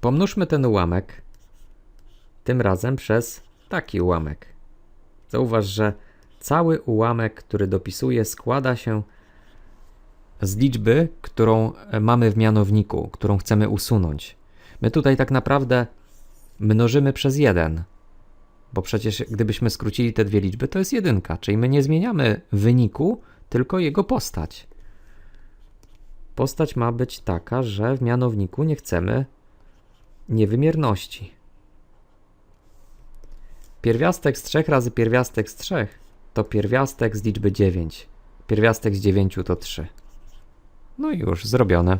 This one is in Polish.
Pomnóżmy ten ułamek tym razem przez taki ułamek. Zauważ, że cały ułamek, który dopisuję, składa się z liczby, którą e, mamy w mianowniku, którą chcemy usunąć. My tutaj tak naprawdę mnożymy przez 1, bo przecież gdybyśmy skrócili te dwie liczby, to jest jedynka, czyli my nie zmieniamy wyniku, tylko jego postać. Postać ma być taka, że w mianowniku nie chcemy niewymierności. Pierwiastek z 3 razy pierwiastek z 3 to pierwiastek z liczby 9. Pierwiastek z 9 to 3. No i już, zrobione.